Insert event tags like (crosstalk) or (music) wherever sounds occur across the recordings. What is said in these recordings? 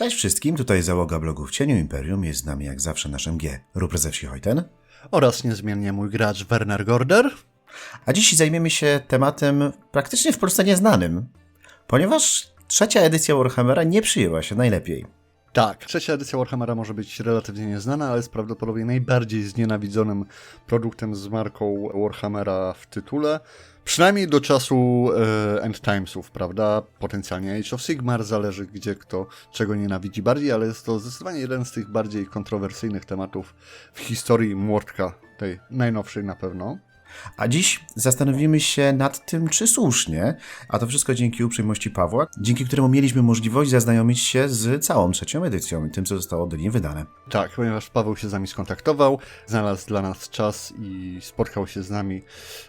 Cześć wszystkim, tutaj załoga blogu w cieniu Imperium, jest z nami jak zawsze naszym G, Rupert ze wsi Hojten. Oraz niezmiennie mój gracz Werner Gorder. A dziś zajmiemy się tematem praktycznie w Polsce nieznanym, ponieważ trzecia edycja Warhammera nie przyjęła się najlepiej. Tak, trzecia edycja Warhammera może być relatywnie nieznana, ale jest prawdopodobnie najbardziej znienawidzonym produktem z marką Warhammera w tytule. Przynajmniej do czasu e, End Timesów, prawda? Potencjalnie Age of Sigmar, zależy gdzie kto czego nienawidzi bardziej, ale jest to zdecydowanie jeden z tych bardziej kontrowersyjnych tematów w historii Młotka, tej najnowszej na pewno. A dziś zastanowimy się nad tym, czy słusznie, a to wszystko dzięki uprzejmości Pawła, dzięki któremu mieliśmy możliwość zaznajomić się z całą trzecią edycją i tym, co zostało do niej wydane. Tak, ponieważ Paweł się z nami skontaktował, znalazł dla nas czas i spotkał się z nami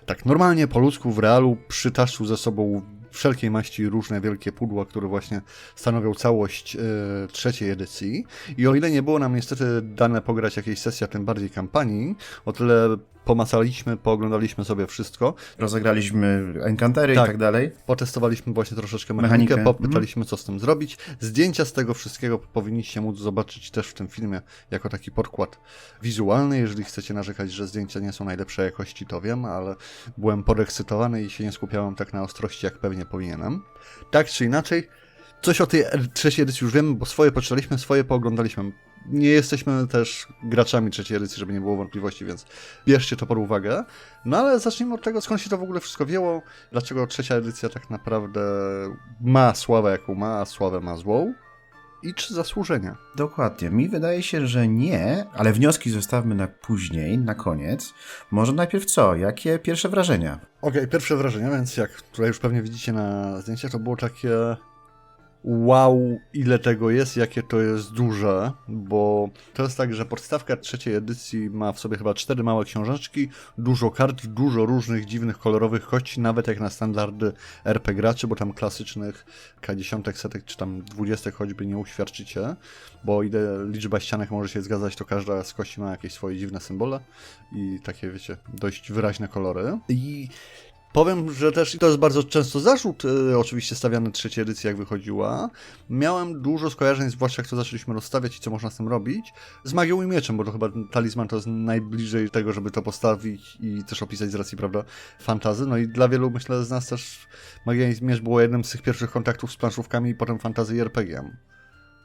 tak normalnie, po ludzku, w realu, przytaszył ze sobą wszelkiej maści różne wielkie pudła, które właśnie stanowią całość e, trzeciej edycji. I o ile nie było nam niestety dane pograć jakiejś sesji, a tym bardziej kampanii, o tyle pomacaliśmy, pooglądaliśmy sobie wszystko, Rozegraliśmy enkantery Tak. i tak dalej. potestowaliśmy właśnie troszeczkę mechanikę, Mechanikę, popytaliśmy co z tym zrobić. Zdjęcia z tego wszystkiego powinniście móc zobaczyć też w tym filmie jako taki podkład wizualny. Jeżeli chcecie narzekać, że zdjęcia nie są najlepszej jakości, to wiem, ale byłem podekscytowany i się nie skupiałem tak na ostrości, jak pewnie powinienem. Tak czy inaczej, coś o tej trzeciej edycji już wiemy, bo swoje poczytaliśmy, swoje pooglądaliśmy. Nie jesteśmy też graczami trzeciej edycji, żeby nie było wątpliwości, więc bierzcie to pod uwagę. No ale zacznijmy od tego, skąd się to w ogóle wszystko wzięło, dlaczego trzecia edycja tak naprawdę ma sławę, jaką ma, a sławę ma złą i czy zasłużenia. Dokładnie. Mi wydaje się, że nie, ale wnioski zostawmy na później, na koniec. Może najpierw co? Jakie pierwsze wrażenia? Okej, pierwsze wrażenia, więc jak tutaj już pewnie widzicie na zdjęciach, to było takie wow, ile tego jest, jakie to jest duże, bo to jest tak, że podstawka trzeciej edycji ma w sobie chyba cztery małe książeczki, dużo kart, dużo różnych dziwnych, kolorowych kości, nawet jak na standardy RP graczy, bo tam klasycznych K10, setek czy tam 20 choćby nie uświadczycie, bo ile liczba ścianek może się zgadzać, to każda z kości ma jakieś swoje dziwne symbole i takie, wiecie, dość wyraźne kolory. I Powiem, że też i to jest bardzo często zarzut, y, oczywiście stawiany trzeciej edycji, jak wychodziła. Miałem dużo skojarzeń, zwłaszcza jak to zaczęliśmy rozstawiać i co można z tym robić, z magią i mieczem, bo to chyba talizman to jest najbliżej tego, żeby to postawić i też opisać z racji, prawda, fantazy. No i dla wielu, myślę, z nas też magia i miecz było jednym z tych pierwszych kontaktów z planszówkami i potem fantazy i RPG-iem.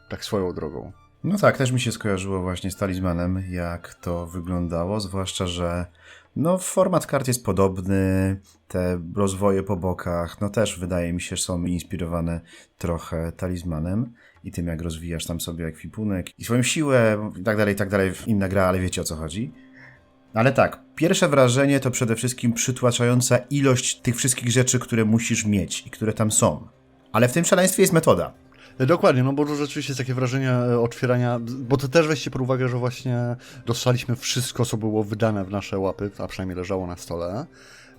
Tak swoją drogą. No tak, też mi się skojarzyło właśnie z talizmanem, jak to wyglądało, zwłaszcza, że no format kart jest podobny, te rozwoje po bokach, no też wydaje mi się, są inspirowane trochę talizmanem i tym, jak rozwijasz tam sobie ekwipunek i swoją siłę i tak dalej, i tak dalej, inna gra, ale wiecie o co chodzi. Ale tak, pierwsze wrażenie to przede wszystkim przytłaczająca ilość tych wszystkich rzeczy, które musisz mieć i które tam są. Ale w tym szaleństwie jest metoda. Dokładnie, no bo rzeczywiście jest takie wrażenie e, otwierania, bo to też weźcie pod uwagę, że właśnie dostaliśmy wszystko, co było wydane w nasze łapy, a przynajmniej leżało na stole,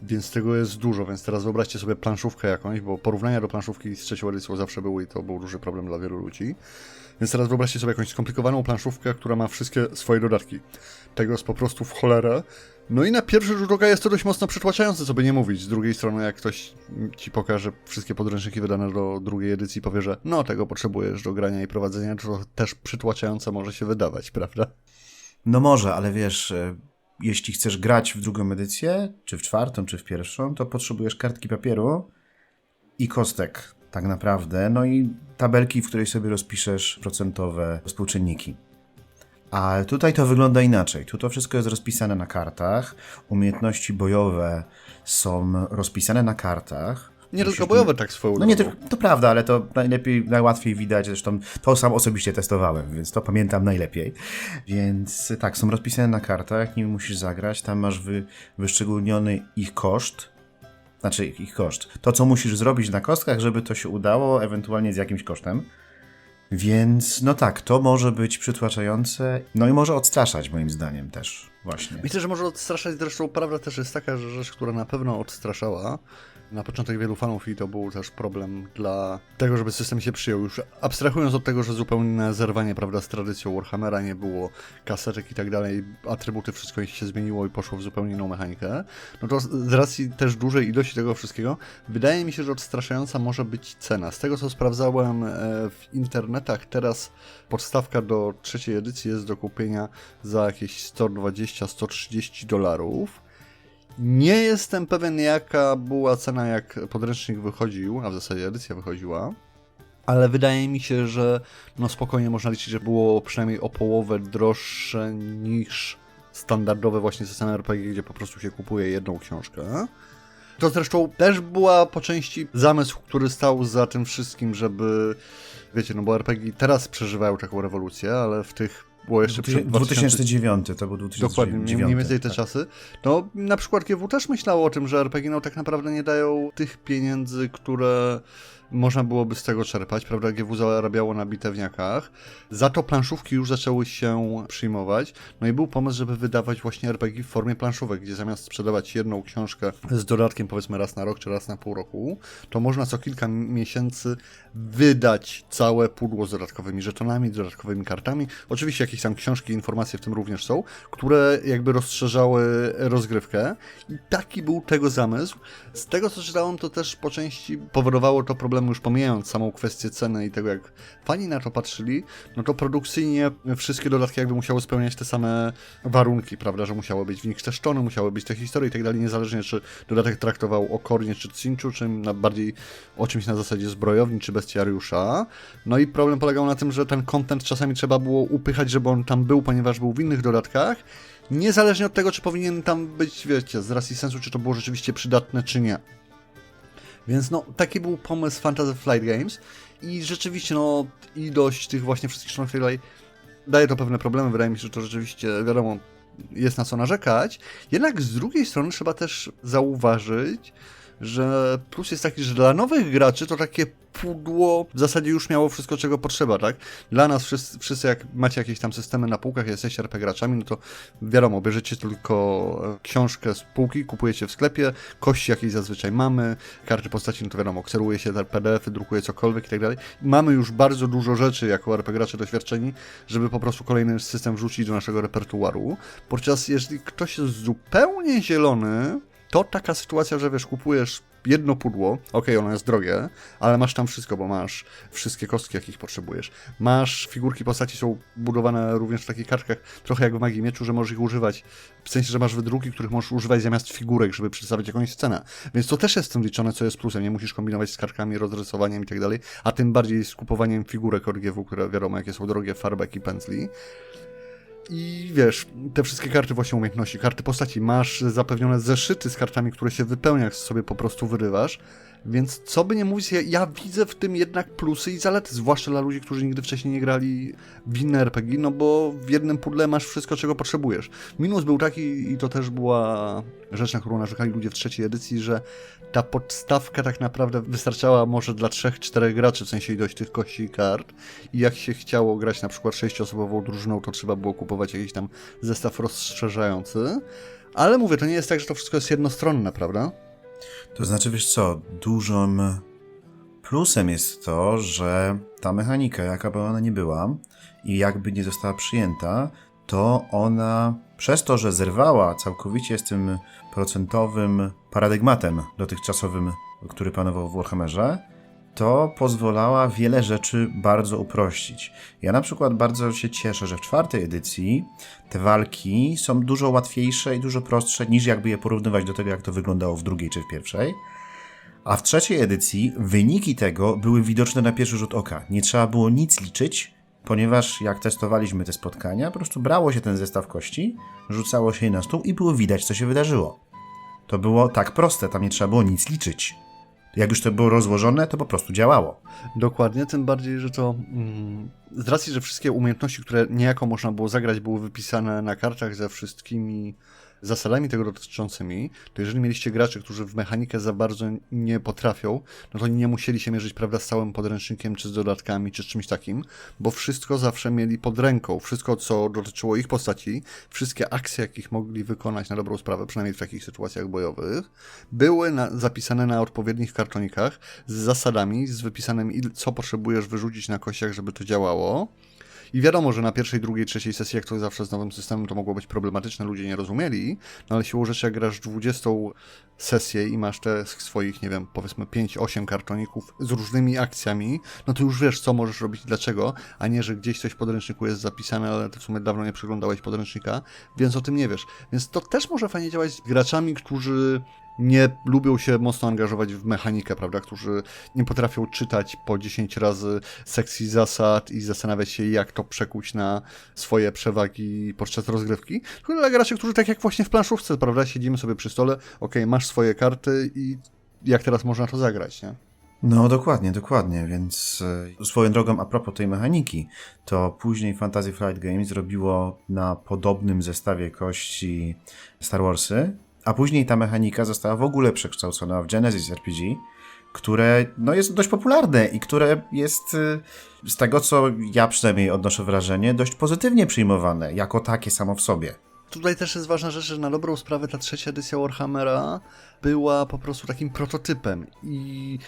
więc tego jest dużo, więc teraz wyobraźcie sobie planszówkę jakąś, bo porównania do planszówki z trzecią edycją zawsze były i to był duży problem dla wielu ludzi. Więc teraz wyobraźcie sobie jakąś skomplikowaną planszówkę, która ma wszystkie swoje dodatki. Tego jest po prostu w cholerę. No i na pierwszy rzut oka jest to dość mocno przytłaczające, co by nie mówić. Z drugiej strony, jak ktoś ci pokaże wszystkie podręczniki wydane do drugiej edycji powie, że no, tego potrzebujesz do grania i prowadzenia, to też przytłaczające może się wydawać, prawda? No może, ale wiesz, e, jeśli chcesz grać w drugą edycję, czy w czwartą, czy w pierwszą, to potrzebujesz kartki papieru i kostek, tak naprawdę. No i tabelki, w której sobie rozpiszesz procentowe współczynniki. A tutaj to wygląda inaczej. Tu to wszystko jest rozpisane na kartach. Umiejętności bojowe są rozpisane na kartach. Nie Musisz- tylko bojowe tak swoją no nie, tylko- to prawda, ale to najlepiej, najłatwiej widać, zresztą to sam osobiście testowałem, więc to pamiętam najlepiej. Więc tak, są rozpisane na kartach, nimi musisz zagrać, tam masz wy, wyszczególniony ich koszt, znaczy ich koszt, to co musisz zrobić na kostkach, żeby to się udało, ewentualnie z jakimś kosztem. Więc no tak, to może być przytłaczające, no i może odstraszać moim zdaniem też, właśnie. Myślę, że może odstraszać, zresztą prawda też jest taka, że rzecz, która na pewno odstraszała, na początek wielu fanów i to był też problem dla tego, żeby system się przyjął. Już abstrahując od tego, że zupełne zerwanie prawda, z tradycją Warhammera nie było kasetek i tak dalej, atrybuty, wszystko się zmieniło i poszło w zupełnie inną mechanikę, no to z racji też dużej ilości tego wszystkiego, wydaje mi się, że odstraszająca może być cena. Z tego co sprawdzałem e, w internetach, teraz podstawka do trzeciej edycji jest do kupienia za jakieś 120-130 dolarów. Nie jestem pewien, jaka była cena, jak podręcznik wychodził, a w zasadzie edycja wychodziła. Ale wydaje mi się, że no spokojnie można liczyć, że było przynajmniej o połowę droższe niż standardowe właśnie systemy RPG, gdzie po prostu się kupuje jedną książkę. To zresztą też była po części zamysł, który stał za tym wszystkim, żeby, wiecie, no bo RPG teraz przeżywają taką rewolucję, ale w tych było jeszcze przed 2009, to był 2009. Dokładnie, mniej więcej te tak. czasy. No, na przykład GW też myślało o tym, że RPG no, tak naprawdę nie dają tych pieniędzy, które można byłoby z tego czerpać, prawda? GW zarabiało na bitewniakach. Za to planszówki już zaczęły się przyjmować. No i był pomysł, żeby wydawać właśnie RPG w formie planszówek, gdzie zamiast sprzedawać jedną książkę z dodatkiem powiedzmy raz na rok czy raz na pół roku, to można co kilka miesięcy wydać całe pudło z dodatkowymi żetonami, dodatkowymi kartami. Oczywiście jakieś tam książki, informacje w tym również są, które jakby rozszerzały rozgrywkę. I taki był tego zamysł. Z tego co czytałem, to też po części powodowało to problemy, już pomijając samą kwestię ceny i tego, jak fani na to patrzyli, no to produkcyjnie wszystkie dodatki jakby musiały spełniać te same warunki, prawda, że musiały być w nich te szczony, musiały być te historie i tak dalej, niezależnie czy dodatek traktował o Kornie czy Cinchu, czy bardziej o czymś na zasadzie zbrojowni czy bestiariusza. No i problem polegał na tym, że ten content czasami trzeba było upychać, żeby on tam był, ponieważ był w innych dodatkach, niezależnie od tego, czy powinien tam być, wiecie, z racji sensu, czy to było rzeczywiście przydatne, czy nie. Więc no, taki był pomysł Fantasy Flight Games i rzeczywiście no, ilość tych właśnie wszystkich stron freelay daje to pewne problemy. Wydaje mi się, że to rzeczywiście, wiadomo, jest na co narzekać. Jednak z drugiej strony trzeba też zauważyć, że plus jest taki, że dla nowych graczy to takie pudło w zasadzie już miało wszystko, czego potrzeba, tak? Dla nas wszyscy, wszyscy jak macie jakieś tam systemy na półkach, jesteście RP graczami, no to wiadomo, bierzecie tylko książkę z półki, kupujecie w sklepie, kości jakieś zazwyczaj mamy, karty postaci, no to wiadomo, kseruje się PDF-y, drukuje cokolwiek i tak dalej. Mamy już bardzo dużo rzeczy jako RP gracze doświadczeni, żeby po prostu kolejny system wrzucić do naszego repertuaru. Podczas jeżeli ktoś jest zupełnie zielony, to taka sytuacja, że wiesz, kupujesz jedno pudło, okay, ono jest drogie, ale masz tam wszystko, bo masz wszystkie kostki, jakich potrzebujesz. Masz, figurki postaci są budowane również w takich kartkach, trochę jak w Magii Mieczu, że możesz ich używać, w sensie, że masz wydruki, których możesz używać zamiast figurek, żeby przedstawić jakąś scenę. Więc to też jest w tym liczone, co jest plusem, nie musisz kombinować z kartkami, rozrysowaniem i tak dalej, a tym bardziej z kupowaniem figurek od GW, które wiadomo, jakie są drogie, farbek i pędzli. I wiesz, te wszystkie karty właśnie umiejętności, karty postaci, masz zapewnione zeszyty z kartami, które się wypełnia, jak sobie po prostu wyrywasz. Więc co by nie mówić, ja, ja, widzę w tym jednak plusy i zalety, zwłaszcza dla ludzi, którzy nigdy wcześniej nie grali w inne RPG, no bo w jednym pudle masz wszystko, czego potrzebujesz. Minus był taki, i to też była rzecz, na którą narzekali ludzie w trzeciej edycji, że ta podstawka tak naprawdę wystarczała może dla trzech, czterech graczy, w sensie ilość tych kości i kart. I jak się chciało grać na przykład sześcioosobową drużyną, to trzeba było kupować jakiś tam zestaw rozszerzający. Ale mówię, to nie jest tak, że to wszystko jest jednostronne, prawda? To znaczy, wiesz co, dużym plusem jest to, że ta mechanika, jaka by ona nie była i jakby nie została przyjęta, to ona przez to, że zerwała całkowicie z tym procentowym paradygmatem dotychczasowym, który panował w Warhammerze, to pozwalała wiele rzeczy bardzo uprościć. Ja na przykład bardzo się cieszę, że w czwartej edycji te walki są dużo łatwiejsze i dużo prostsze niż jakby je porównywać do tego, jak to wyglądało w drugiej czy w pierwszej. A w trzeciej edycji wyniki tego były widoczne na pierwszy rzut oka. Nie trzeba było nic liczyć, ponieważ jak testowaliśmy te spotkania, po prostu brało się ten zestaw kości, rzucało się je na stół i było widać, co się wydarzyło. To było tak proste, tam nie trzeba było nic liczyć. Jak już to było rozłożone, to po prostu działało. Dokładnie, tym bardziej, że to mm, z racji, że wszystkie umiejętności, które niejako można było zagrać, były wypisane na kartach ze wszystkimi zasadami tego dotyczącymi, to jeżeli mieliście graczy, którzy w mechanikę za bardzo nie potrafią, no to nie musieli się mierzyć, prawda, z całym podręcznikiem, czy z dodatkami, czy z czymś takim, bo wszystko zawsze mieli pod ręką. Wszystko, co dotyczyło ich postaci, wszystkie akcje, jakich mogli wykonać na dobrą sprawę, przynajmniej w takich sytuacjach bojowych, były na, zapisane na odpowiednich kartonikach z zasadami, z wypisanym, co potrzebujesz wyrzucić na kościach, żeby to działało. I wiadomo, że na pierwszej, drugiej, trzeciej sesji, jak to zawsze z nowym systemem, to mogło być problematyczne, ludzie nie rozumieli, no ale siłą rzeczy, jak grasz 20 sesję i masz te swoich, nie wiem, powiedzmy 5-8 kartoników z różnymi akcjami, no to już wiesz, co możesz robić, dlaczego, a nie, że gdzieś coś w podręczniku jest zapisane, ale ty w sumie dawno nie przeglądałeś podręcznika, więc o tym nie wiesz. Więc to też może fajnie działać z graczami, którzy nie lubią się mocno angażować w mechanikę, prawda, którzy nie potrafią czytać po 10 razy sekcji zasad i zastanawiać się, jak to przekuć na swoje przewagi podczas rozgrywki. Tylko dla którzy tak jak właśnie w planszówce, prawda, siedzimy sobie przy stole, okej, masz swoje karty i jak teraz można to zagrać, nie? No, dokładnie, dokładnie, więc e, swoją drogą a propos tej mechaniki, to później Fantasy Flight Games zrobiło na podobnym zestawie kości Star Warsy, a później ta mechanika została w ogóle przekształcona w Genesis RPG, które no, jest dość popularne i które jest e, z tego, co ja przynajmniej odnoszę wrażenie, dość pozytywnie przyjmowane, jako takie samo w sobie. Tutaj też jest ważna rzecz, że na dobrą sprawę ta trzecia edycja Warhammera była po prostu takim prototypem i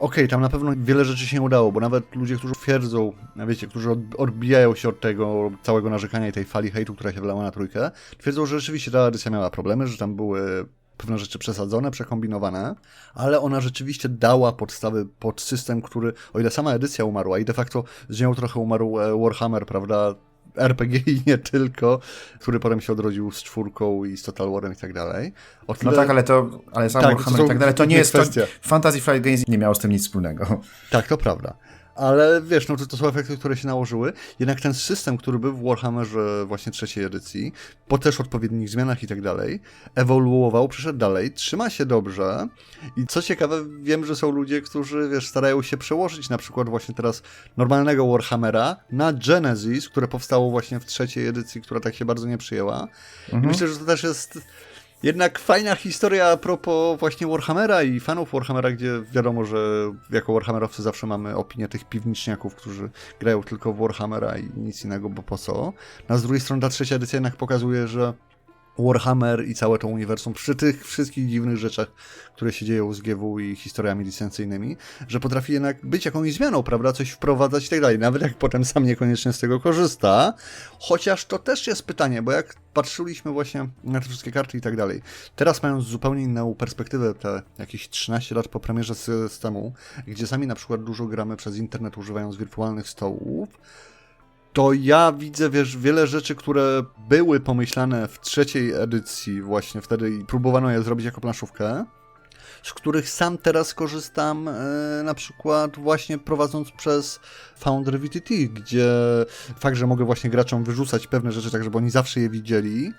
okej, tam na pewno wiele rzeczy się nie udało, bo nawet ludzie, którzy twierdzą, wiecie, którzy od- odbijają się od tego całego narzekania i tej fali hejtu, która się wylała na trójkę, twierdzą, że rzeczywiście ta edycja miała problemy, że tam były pewne rzeczy przesadzone, przekombinowane, ale ona rzeczywiście dała podstawy pod system, który, o ile sama edycja umarła i de facto z nią trochę umarł e, Warhammer, prawda, RPG i nie tylko, który potem się odrodził z czwórką i z Total Warem i tak dalej. No tyle- tak, ale to, ale sam Tak, to Warhammer i tak dalej, to nie jest, to, kwestie. Fantasy Flight Games nie miało z tym nic wspólnego. Tak, to prawda. Ale wiesz, no to, to są efekty, które się nałożyły. Jednak ten system, który był w Warhammerze właśnie trzeciej edycji, po też odpowiednich zmianach i tak dalej, ewoluował, przyszedł dalej, trzyma się dobrze i co ciekawe, wiem, że są ludzie, którzy, wiesz, starają się przełożyć na przykład właśnie teraz normalnego Warhammera na Genesis, które powstało właśnie w trzeciej edycji, która tak się bardzo nie przyjęła. I myślę, że to też jest jednak fajna historia a propos właśnie Warhammera i fanów Warhammera, gdzie wiadomo, że jako Warhammerowcy zawsze mamy opinię tych piwniczniaków, którzy grają tylko w Warhammera i nic innego, bo po co. No, a z drugiej strony ta trzecia edycja jednak pokazuje, że Warhammer i całe to uniwersum przy tych wszystkich dziwnych rzeczach, które się dzieją z GW i historiami licencyjnymi, że potrafi jednak być jakąś zmianą, prawda, coś wprowadzać i tak dalej, nawet jak potem sam niekoniecznie z tego korzysta, chociaż to też jest pytanie, bo jak patrzyliśmy właśnie na te wszystkie karty i tak dalej, teraz mając zupełnie inną perspektywę, te jakieś 13 lat po premierze systemu, gdzie sami na przykład dużo gramy przez internet używając wirtualnych stołów, to ja widzę, wiesz, wiele rzeczy, które były pomyślane w trzeciej edycji właśnie wtedy i próbowano je zrobić jako planszówkę, z których sam teraz korzystam e, na przykład właśnie prowadząc przez Foundry VTT, gdzie fakt, że mogę właśnie graczom wyrzucać pewne rzeczy tak, żeby oni zawsze je widzieli,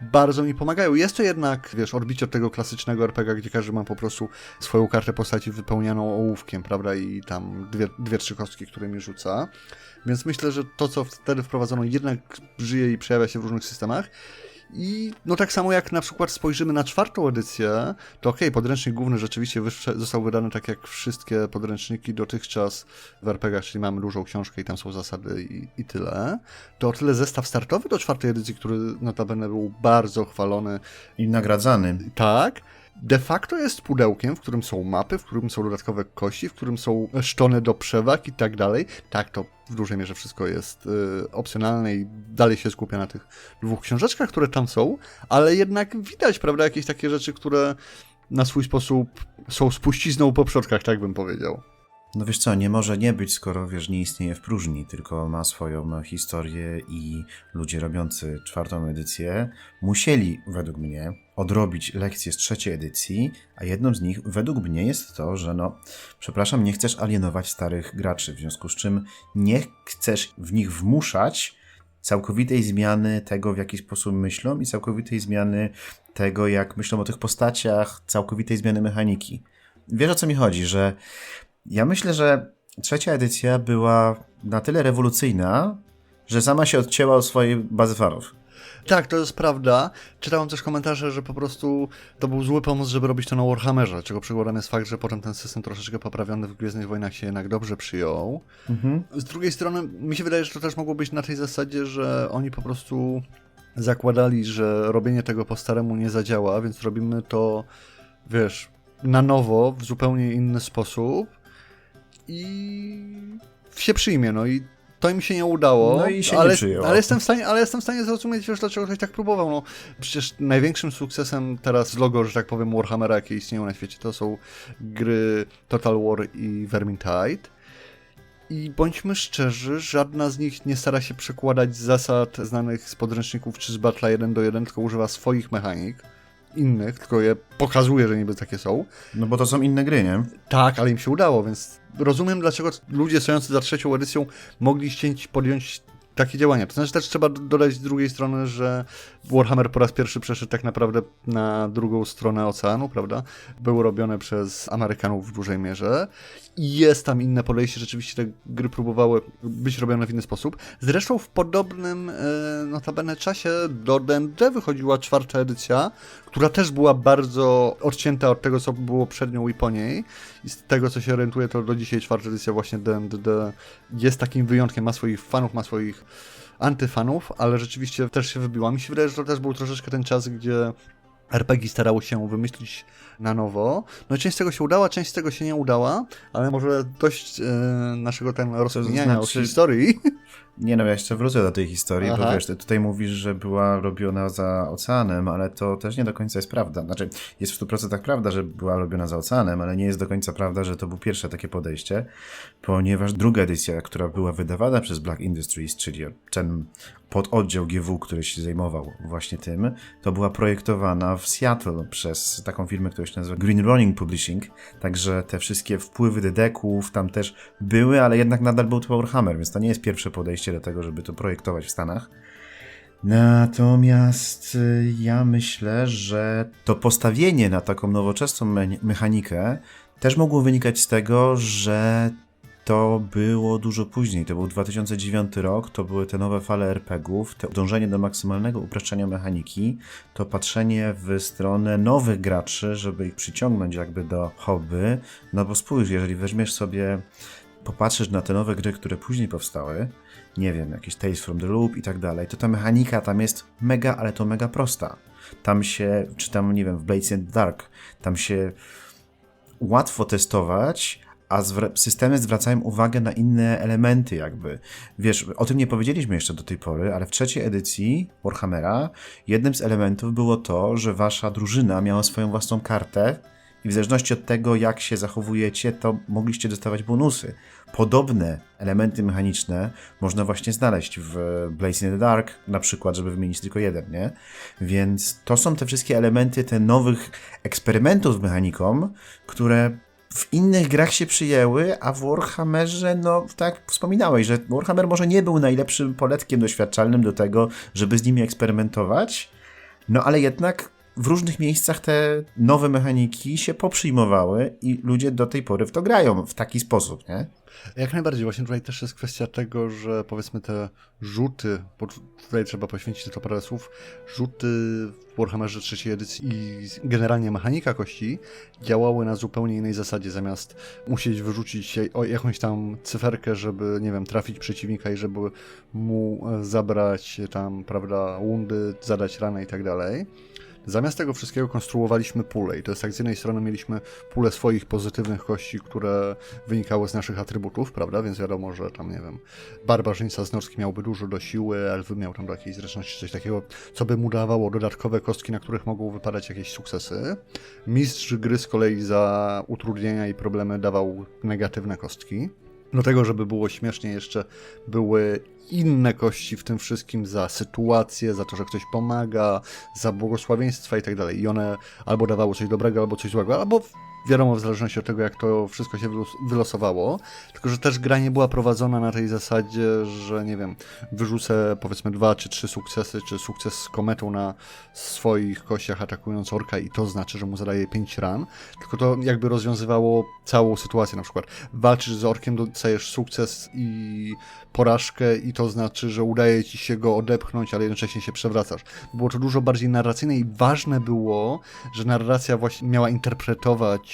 bardzo mi pomagają. Jest to jednak, wiesz, odbicie od tego klasycznego RPG, gdzie każdy ma po prostu swoją kartę postaci wypełnianą ołówkiem, prawda, i tam dwie, dwie trzy kostki, które mi rzuca. Więc myślę, że to, co wtedy wprowadzono, jednak żyje i przejawia się w różnych systemach. I no tak samo jak na przykład spojrzymy na czwartą edycję, to okej, podręcznik główny rzeczywiście został wydany tak jak wszystkie podręczniki dotychczas w RPG, czyli mamy dużą książkę i tam są zasady i, i tyle. To o tyle zestaw startowy do czwartej edycji, który notabene był bardzo chwalony, I nagradzany. tak, de facto jest pudełkiem, w którym są mapy, w którym są dodatkowe kości, w którym są szczony do przewag i tak dalej. Tak, to w dużej mierze wszystko jest y, opcjonalne i dalej się skupia na tych dwóch książeczkach, które tam są, ale jednak widać, prawda, jakieś takie rzeczy, które na swój sposób są spuścizną po przodkach, tak bym powiedział. No wiesz co, nie może nie być, skoro wiesz, nie istnieje w próżni, tylko ma swoją historię i ludzie robiący czwartą edycję musieli, według mnie, odrobić lekcje z trzeciej edycji, a jedną z nich, według mnie, jest to, że no, przepraszam, nie chcesz alienować starych graczy, w związku z czym nie chcesz w nich wmuszać całkowitej zmiany tego, w jaki sposób myślą i całkowitej zmiany tego, jak myślą o tych postaciach, całkowitej zmiany mechaniki. Wiesz o co mi chodzi, że ja myślę, że trzecia edycja była na tyle rewolucyjna, że sama się odcięła od swojej bazy fanów. Tak, to jest prawda. Czytałem też komentarze, że po prostu to był zły pomysł, żeby robić to na Warhammerze, czego przykładem jest fakt, że potem ten system troszeczkę poprawiony w Gwiezdnych Wojnach się jednak dobrze przyjął. Z drugiej strony, mi się wydaje, że to też mogło być na tej zasadzie, że oni po prostu zakładali, że robienie tego po staremu nie zadziała, więc robimy to, wiesz, na nowo, w zupełnie inny sposób i się przyjmie, no i to im się nie udało. No i się nie ale, przyjęło. Ale jestem w stanie, ale jestem w stanie zrozumieć, wiesz, dlaczego ktoś tak próbował. No, przecież największym sukcesem teraz logo, że tak powiem, Warhammera, jakie istnieją na świecie, to są gry Total War i Vermintide. I bądźmy szczerzy, żadna z nich nie stara się przekładać zasad znanych z podręczników czy z Battle'a 1 do 1, tylko używa swoich mechanik, innych, tylko je pokazuje, że niby takie są. No bo to są inne gry, nie? Tak, ale im się udało, więc rozumiem, dlaczego ludzie stojący za trzecią edycją mogli chcieć podjąć takie działania. To znaczy też trzeba dodać z drugiej strony, że Warhammer po raz pierwszy przeszedł tak naprawdę na drugą stronę oceanu, prawda? Były robione przez Amerykanów w dużej mierze jest tam inne podejście. Rzeczywiście te gry próbowały być robione w inny sposób. Zresztą w podobnym e, notabene czasie do D&D wychodziła czwarta edycja, która też była bardzo odcięta od tego, co było przed nią i po niej. I z tego, co się orientuję, to do dzisiaj czwarta edycja właśnie D&D jest takim wyjątkiem. Ma swoich fanów, ma swoich antyfanów, ale rzeczywiście też się wybiła. Mi się wydaje, że to też był troszeczkę ten czas, gdzie RPG starało się wymyślić na nowo. No część z tego się udała, część z tego się nie udała, ale może dość e, naszego ten rozkminiania znaczy- o historii. Nie no, ja jeszcze wrócę do tej historii, bo Aha. wiesz, ty tutaj mówisz, że była robiona za oceanem, ale to też nie do końca jest prawda. Znaczy, jest w 100% prawda, że była robiona za oceanem, ale nie jest do końca prawda, że to było pierwsze takie podejście, ponieważ druga edycja, która była wydawana przez Black Industries, czyli ten pododdział GW, który się zajmował właśnie tym, to była projektowana w Seattle przez taką firmę, która się nazywa Green Running Publishing, także te wszystkie wpływy dedeków tam też były, ale jednak nadal był to Warhammer, więc to nie jest pierwsze podejście do tego, żeby to projektować w Stanach. Natomiast y, ja myślę, że to postawienie na taką nowoczesną me- mechanikę też mogło wynikać z tego, że to było dużo później. To był 2009 rok, to były te nowe fale RPGów, to dążenie do maksymalnego uproszczenia mechaniki, to patrzenie w stronę nowych graczy, żeby ich przyciągnąć jakby do hobby. No bo spójrz, jeżeli weźmiesz sobie, popatrzysz na te nowe gry, które później powstały, nie wiem, jakieś Tales from the Loop i tak dalej, to ta mechanika tam jest mega, ale to mega prosta. Tam się, czy tam, nie wiem, w Blades in the Dark, tam się łatwo testować, a zwra- systemy zwracają uwagę na inne elementy, jakby. Wiesz, o tym nie powiedzieliśmy jeszcze do tej pory, ale w trzeciej edycji Warhammera jednym z elementów było to, że wasza drużyna miała swoją własną kartę i w zależności od tego, jak się zachowujecie, to mogliście dostawać bonusy. Podobne elementy mechaniczne można właśnie znaleźć w Blaze in the Dark, na przykład, żeby wymienić tylko jeden, nie? Więc to są te wszystkie elementy, te nowych eksperymentów z mechaniką, które w innych grach się przyjęły, a w Warhammerze, no tak wspominałeś, że Warhammer może nie był najlepszym poletkiem doświadczalnym do tego, żeby z nimi eksperymentować, no ale jednak w różnych miejscach te nowe mechaniki się poprzyjmowały i ludzie do tej pory w to grają w taki sposób, nie? Jak najbardziej, właśnie tutaj też jest kwestia tego, że powiedzmy te rzuty, bo tutaj trzeba poświęcić to parę słów, rzuty w Warhammerze trzeciej edycji i generalnie mechanika kości działały na zupełnie innej zasadzie, zamiast musieć wyrzucić jakąś tam cyferkę, żeby, nie wiem, trafić przeciwnika i żeby mu e, zabrać tam, prawda, wundy, zadać ranę i tak dalej. Zamiast tego wszystkiego konstruowaliśmy pule i to jest tak, z jednej strony mieliśmy pulę swoich pozytywnych kości, które wynikały z naszych atrybutów, prawda, więc wiadomo, że tam, nie wiem, barbarzyńca z Norski miałby dużo do siły, elfy miał tam do jakiejś zręczności coś takiego, co by mu dawało dodatkowe kostki, na których mogą wypadać jakieś sukcesy. Mistrz gry z kolei za utrudnienia i problemy dawał negatywne kostki. Do tego, żeby było śmiesznie, jeszcze były inne kości w tym wszystkim za sytuację, za to, że ktoś pomaga, za błogosławieństwa i tak dalej. I one albo dawały coś dobrego, albo coś złego, albo wiadomo, w zależności od tego, jak to wszystko się wylos- wylosowało. Tylko, że też gra nie była prowadzona na tej zasadzie, że nie wiem, wyrzucę powiedzmy dwa czy trzy sukcesy, czy sukces z kometą na swoich kościach atakując orka i to znaczy, że mu zadaje 5 ran. Tylko to jakby rozwiązywało całą sytuację. Na przykład walczysz z orkiem, dostajesz sukces i porażkę i to znaczy, że udaje ci się go odepchnąć, ale jednocześnie się przewracasz. Było to dużo bardziej narracyjne i ważne było, że narracja właśnie miała interpretować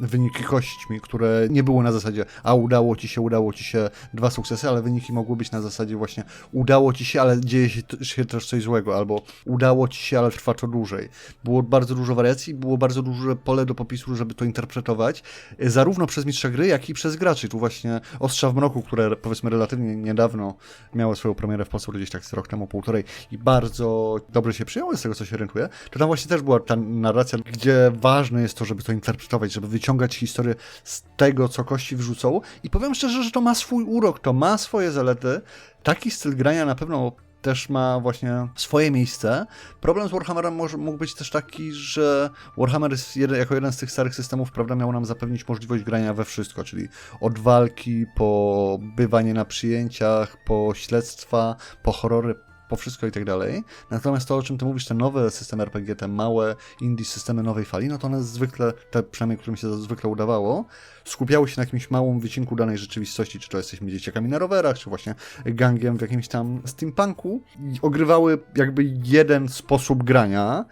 wyniki kośćmi, które nie były na zasadzie, a udało ci się, udało ci się dwa sukcesy, ale wyniki mogły być na zasadzie właśnie udało ci się, ale dzieje się, się też coś złego, albo udało ci się, ale trwa to dłużej. Było bardzo dużo wariacji, było bardzo duże pole do popisu, żeby to interpretować, e, zarówno przez mistrza gry, jak i przez graczy. Tu właśnie Ostrza w Mroku, które powiedzmy relatywnie niedawno miało swoją premierę w Polsce, gdzieś tak z rok temu, półtorej i bardzo dobrze się przyjęły z tego, co się rynkuję, to tam właśnie też była ta narracja, gdzie ważne jest to, żeby to interpretować, żeby wyciągać historię z tego, co kości wrzucą i powiem szczerze, że to ma swój urok, to ma swoje zalety. Taki styl grania na pewno też ma właśnie swoje miejsce. Problem z Warhammerem może, mógł być też taki, że Warhammer jest jeden, jako jeden z tych starych systemów, prawda, miał nam zapewnić możliwość grania we wszystko, czyli od walki, po bywanie na przyjęciach, po śledztwa, po horrory, po wszystko i tak dalej. Natomiast to, o czym ty mówisz, te nowe systemy RPG, te małe indie systemy nowej fali, no to one zwykle, te przynajmniej, którym się zwykle udawało, skupiały się na jakimś małym wycinku danej rzeczywistości, czy to jesteśmy dzieciakami na rowerach, czy właśnie gangiem w jakimś tam steampunku i ogrywały jakby jeden sposób grania,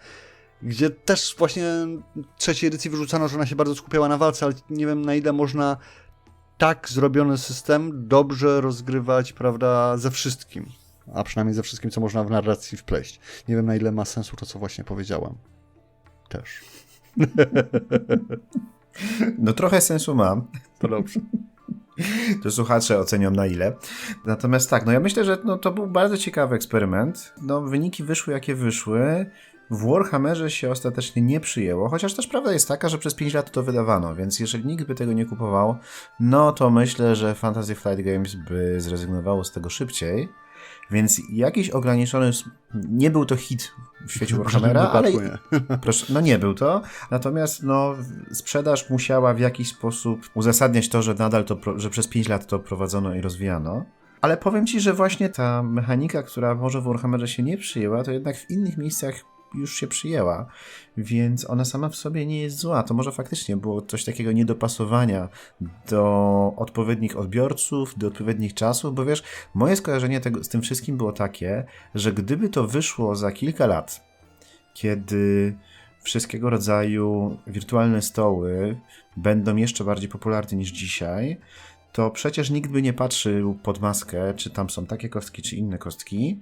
gdzie też właśnie trzeciej edycji wyrzucano, że ona się bardzo skupiała na walce, ale nie wiem na ile można tak zrobiony system dobrze rozgrywać, prawda, ze wszystkim. A przynajmniej ze wszystkim, co można w narracji wpleść. Nie wiem na ile ma sensu to, co właśnie powiedziałem. Też. (laughs) No trochę sensu ma. To dobrze. (laughs) To słuchacze ocenią na ile. Natomiast tak, no ja myślę, że no, to był bardzo ciekawy eksperyment. No wyniki wyszły jakie wyszły. W Warhammerze się ostatecznie nie przyjęło, chociaż też prawda jest taka, że przez 5 lat to wydawano, więc jeżeli nikt by tego nie kupował, no to myślę, że Fantasy Flight Games by zrezygnowało z tego szybciej. Więc jakiś ograniczony. Nie był to hit w świecie Warhammera, ale. (laughs) Proszę, no nie był to, natomiast no, sprzedaż musiała w jakiś sposób uzasadniać to, że nadal to, że przez 5 lat to prowadzono i rozwijano. Ale powiem ci, że właśnie ta mechanika, która może w Warhammerze się nie przyjęła, to jednak w innych miejscach już się przyjęła, więc ona sama w sobie nie jest zła. To może faktycznie było coś takiego niedopasowania do odpowiednich odbiorców, do odpowiednich czasów, bo wiesz, moje skojarzenie tego, z tym wszystkim było takie, że gdyby to wyszło za kilka lat, kiedy wszystkiego rodzaju wirtualne stoły będą jeszcze bardziej popularne niż dzisiaj, to przecież nikt by nie patrzył pod maskę, czy tam są takie kostki, czy inne kostki,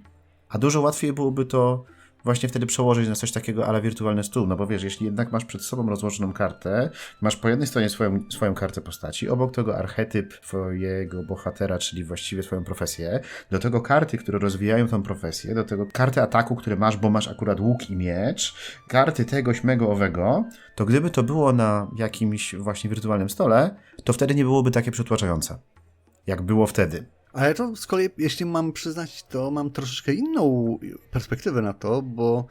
a dużo łatwiej byłoby to właśnie wtedy przełożyć na coś takiego ale wirtualny stół, no bo wiesz, jeśli jednak masz przed sobą rozłożoną kartę, masz po jednej stronie swoją, swoją kartę postaci, obok tego archetyp twojego bohatera, czyli właściwie swoją profesję, do tego karty, które rozwijają tą profesję, do tego karty ataku, które masz, bo masz akurat łuk i miecz, karty tego, śmego, owego, to gdyby to było na jakimś właśnie wirtualnym stole, to wtedy nie byłoby takie przytłaczające, jak było wtedy. Ale to z kolei, jeśli mam przyznać, to mam troszeczkę inną perspektywę na to, bo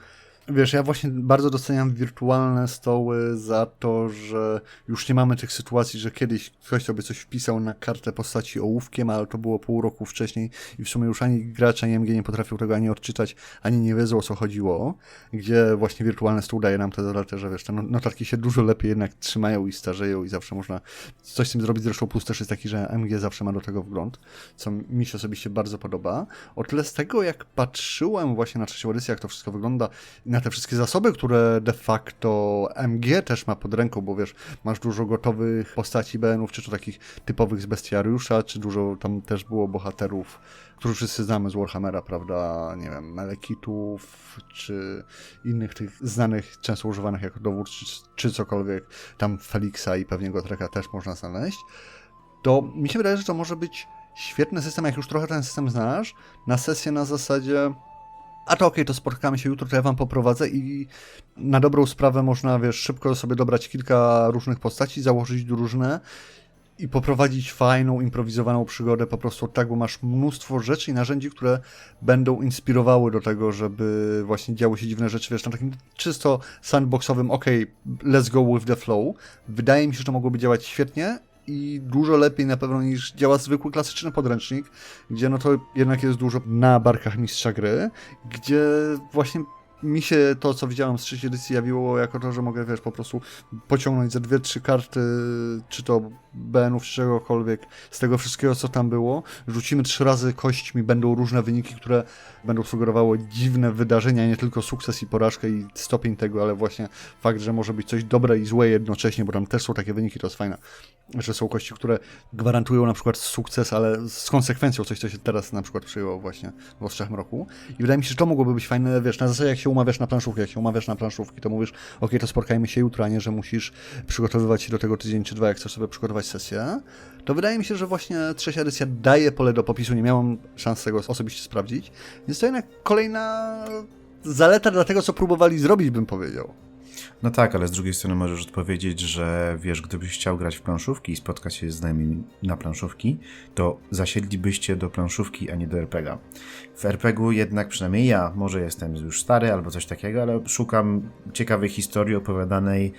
wiesz, ja właśnie bardzo doceniam wirtualne stoły za to, że już nie mamy tych sytuacji, że kiedyś ktoś sobie coś wpisał na kartę postaci ołówkiem, ale to było pół roku wcześniej i w sumie już ani gracz, ani MG nie potrafił tego ani odczytać, ani nie wiedzą o co chodziło, gdzie właśnie wirtualny stół daje nam tę zaletę, że wiesz, te no- notatki się dużo lepiej jednak trzymają i starzeją i zawsze można coś z tym zrobić. Zresztą plus też jest taki, że MG zawsze ma do tego wgląd, co mi się osobiście bardzo podoba. O tyle z tego, jak patrzyłem właśnie na trzecią edycję, jak to wszystko wygląda, na te wszystkie zasoby, które de facto MG też ma pod ręką, bo wiesz, masz dużo gotowych postaci BN-ów, czy to takich typowych z bestiariusza, czy dużo tam też było bohaterów, których wszyscy znamy z Warhammera, prawda, nie wiem, Melekitów, czy innych tych znanych, często używanych jako dowód, czy, czy cokolwiek, tam Felixa i pewnie Gotreka też można znaleźć, to mi się wydaje, że to może być świetny system, jak już trochę ten system znasz, na sesję na zasadzie a to okej, to spotkamy się jutro, to ja wam poprowadzę i na dobrą sprawę można, wiesz, szybko sobie dobrać kilka różnych postaci, założyć drużynę i poprowadzić fajną, improwizowaną przygodę po prostu tak, bo masz mnóstwo rzeczy i narzędzi, które będą inspirowały do tego, żeby właśnie działy się dziwne rzeczy, wiesz, na takim czysto sandboxowym, ok, let's go with the flow. Wydaje mi się, że to mogłoby działać świetnie i dużo lepiej na pewno niż działa zwykły klasyczny podręcznik, gdzie no to jednak jest dużo na barkach mistrza gry, gdzie właśnie mi się to, co widziałem z trzeciej edycji jawiło jako to, że mogę, wiesz, po prostu pociągnąć ze dwie, trzy karty, czy to BN-ów, czy czegokolwiek, z tego wszystkiego, co tam było. Rzucimy trzy razy kośćmi, będą różne wyniki, które będą sugerowały dziwne wydarzenia, nie tylko sukces i porażkę i stopień tego, ale właśnie fakt, że może być coś dobre i złe jednocześnie, bo tam też są takie wyniki, to jest fajne, że są kości, które gwarantują na przykład sukces, ale z konsekwencją, coś, co się teraz na przykład przyjęło właśnie w Ostrzech Mroku. I wydaje mi się, że to mogłoby być fajne, wiesz, na zasadzie jak się umawiasz na planszówkę, jak się umawiasz na planszówki, to mówisz, ok, to spotkajmy się jutro, a nie, że musisz przygotowywać się do tego tydzień czy dwa, jak chcesz sobie przygotować sesję. To wydaje mi się, że właśnie trzecia edycja daje pole do popisu, nie miałem szans tego osobiście sprawdzić, więc to jednak kolejna zaleta dla tego, co próbowali zrobić, bym powiedział. No tak, ale z drugiej strony możesz odpowiedzieć, że wiesz, gdybyś chciał grać w planszówki i spotkać się z znajomymi na planszówki, to zasiedlibyście do planszówki, a nie do RPG-a. W RPG-u jednak, przynajmniej ja, może jestem już stary albo coś takiego, ale szukam ciekawej historii opowiadanej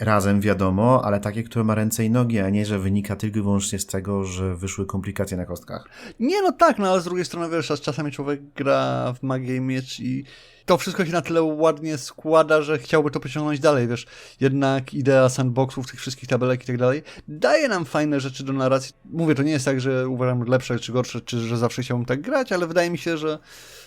razem, wiadomo, ale takiej, która ma ręce i nogi, a nie, że wynika tylko i wyłącznie z tego, że wyszły komplikacje na kostkach. Nie, no tak, no ale z drugiej strony, wiesz, czasami człowiek gra w Magię i Miecz i to wszystko się na tyle ładnie składa, że chciałby to pociągnąć dalej, wiesz. Jednak idea sandboxów, tych wszystkich tabelek i tak dalej, daje nam fajne rzeczy do narracji. Mówię, to nie jest tak, że uważam lepsze czy gorsze, czy że zawsze chciałbym tak grać, ale wydaje mi się, że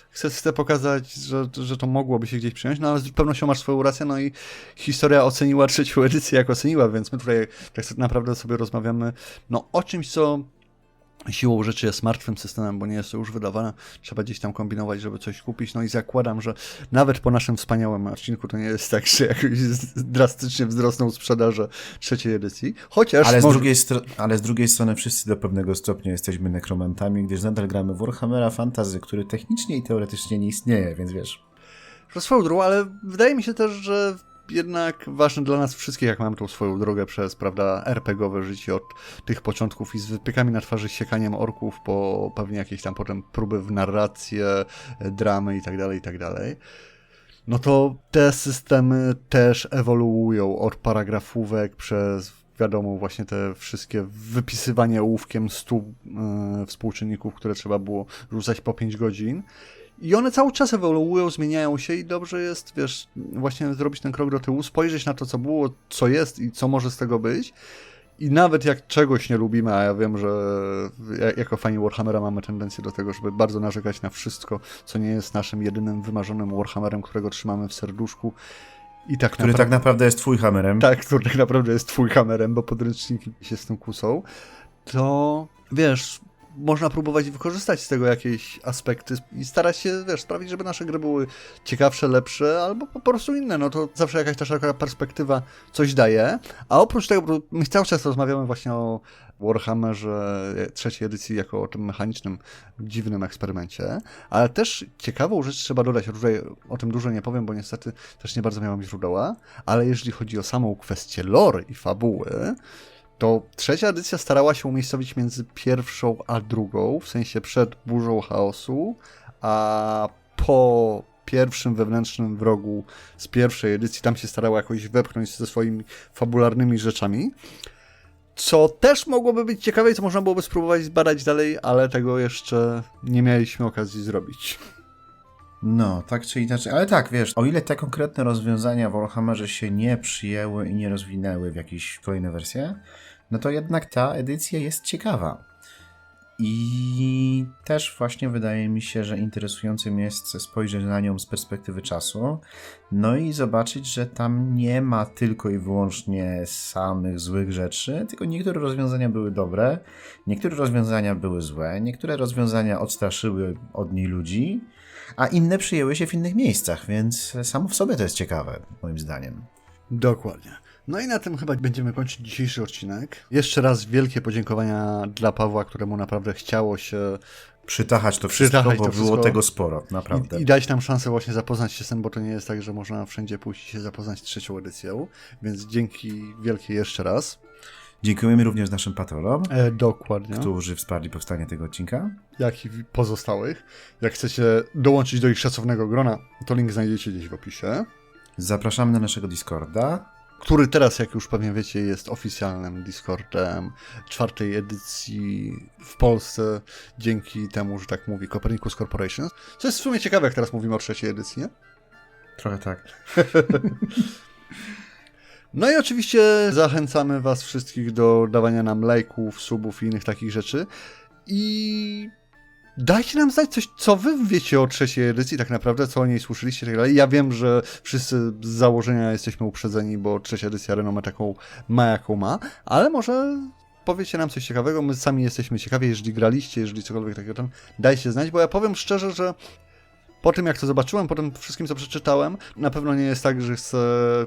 chcę, chcę pokazać, że, że to mogłoby się gdzieś przyjąć, no ale z pewnością masz swoją rację, no i historia oceniła trzecią edycję, jak oceniła, więc my tutaj tak naprawdę sobie rozmawiamy, no o czymś, co siłą rzeczy jest martwym systemem, bo nie jest to już wydawane. Trzeba gdzieś tam kombinować, żeby coś kupić. No i zakładam, że nawet po naszym wspaniałym odcinku to nie jest tak, że jakoś drastycznie wzrosną sprzedaże trzeciej edycji. Chociaż. Ale z, może... drugiej ale z drugiej strony wszyscy do pewnego stopnia jesteśmy nekromantami, gdyż nadal gramy Warhammera Fantasy, który technicznie i teoretycznie nie istnieje, więc wiesz. Że swoją drogą, ale wydaje mi się też, że jednak ważne dla nas wszystkich, jak mamy tą swoją drogę przez, prawda, RPGowe życie od tych początków i z wypykami na twarzy, siekaniem orków, po pewnie jakieś tam potem próby w narrację, dramy i tak dalej, i tak. No to te systemy też ewoluują od paragrafówek przez wiadomo, właśnie te wszystkie wypisywanie ołówkiem stu yy, współczynników, które trzeba było rzucać po 5 godzin. I one cały czas ewoluują, zmieniają się i dobrze jest, wiesz, właśnie zrobić ten krok do tyłu, spojrzeć na to, co było, co jest i co może z tego być. I nawet jak czegoś nie lubimy, a ja wiem, że jako fani Warhammera mamy tendencję do tego, żeby bardzo narzekać na wszystko, co nie jest naszym jedynym wymarzonym Warhammerem, którego trzymamy w serduszku. I tak który tak naprawdę jest twój hammerem. Tak, który tak naprawdę jest twój hammerem, bo podręczniki się z tym kłócą. To wiesz, można próbować wykorzystać z tego jakieś aspekty i starać się, wiesz, sprawić, żeby nasze gry były ciekawsze, lepsze, albo po prostu inne. No to zawsze jakaś ta szeroka perspektywa coś daje. A oprócz tego, my cały czas rozmawiamy właśnie o Warhammerze trzeciej edycji jako o tym mechanicznym, dziwnym eksperymencie, ale też ciekawą rzecz trzeba dodać, o tym dużo nie powiem, bo niestety też nie bardzo miałem źródła, ale jeżeli chodzi o samą kwestię lore i fabuły, to trzecia edycja starała się umiejscowić między pierwszą a drugą, w sensie przed burzą chaosu, a po pierwszym wewnętrznym wrogu z pierwszej edycji, tam się starała jakoś wepchnąć ze swoimi fabularnymi rzeczami. Co też mogłoby być ciekawe i co można byłoby spróbować zbadać dalej, ale tego jeszcze nie mieliśmy okazji zrobić. No, tak czy inaczej, ale tak, wiesz, o ile te konkretne rozwiązania w Warhammerze się nie przyjęły i nie rozwinęły w jakieś kolejne wersje, no to jednak ta edycja jest ciekawa. I też właśnie wydaje mi się, że interesującym jest spojrzeć na nią z perspektywy czasu, no i zobaczyć, że tam nie ma tylko i wyłącznie samych złych rzeczy, tylko niektóre rozwiązania były dobre, niektóre rozwiązania były złe, niektóre rozwiązania odstraszyły od niej ludzi, a inne przyjęły się w innych miejscach, więc samo w sobie to jest ciekawe, moim zdaniem. Dokładnie. No i na tym chyba będziemy kończyć dzisiejszy odcinek. Jeszcze raz wielkie podziękowania dla Pawła, któremu naprawdę chciało się przytachać to wszystko, Przytachać bo to było wszystko. tego sporo, naprawdę. I, I dać nam szansę właśnie zapoznać się z tym, bo to nie jest tak, że można wszędzie pójść i się zapoznać z trzecią edycją. Więc dzięki wielkie jeszcze raz. Dziękujemy również naszym patronom, E, dokładnie. którzy wsparli powstanie tego odcinka. Jak i pozostałych. Jak chcecie dołączyć do ich szacownego grona, to link znajdziecie gdzieś w opisie. Zapraszamy na naszego Discorda. Który teraz, jak już pewnie wiecie, jest oficjalnym Discordem czwartej edycji w Polsce, dzięki temu, że tak mówi Copernicus Corporation. Co jest w sumie ciekawe, jak teraz mówimy o trzeciej edycji, nie? Trochę tak. (laughs) No i oczywiście zachęcamy Was wszystkich do dawania nam lajków, subów i innych takich rzeczy. I dajcie nam znać coś, co Wy wiecie o trzeciej edycji, tak naprawdę, co o niej słyszeliście tak dalej. Ja wiem, że wszyscy z założenia jesteśmy uprzedzeni, bo trzecia edycja renomę taką ma, jaką ma, ale może powiecie nam coś ciekawego, my sami jesteśmy ciekawi, jeżeli graliście, jeżeli cokolwiek takiego tam, dajcie znać, bo ja powiem szczerze, że po tym, jak to zobaczyłem, po tym wszystkim, co przeczytałem, na pewno nie jest tak, że chcę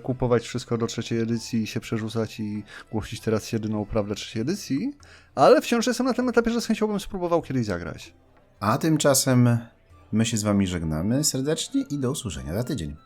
kupować wszystko do trzeciej edycji i się przerzucać i głosić teraz jedyną prawdę trzeciej edycji, ale wciąż jestem na tym etapie, że z chęcią bym spróbował kiedyś zagrać. A tymczasem my się z wami żegnamy serdecznie i do usłyszenia za tydzień.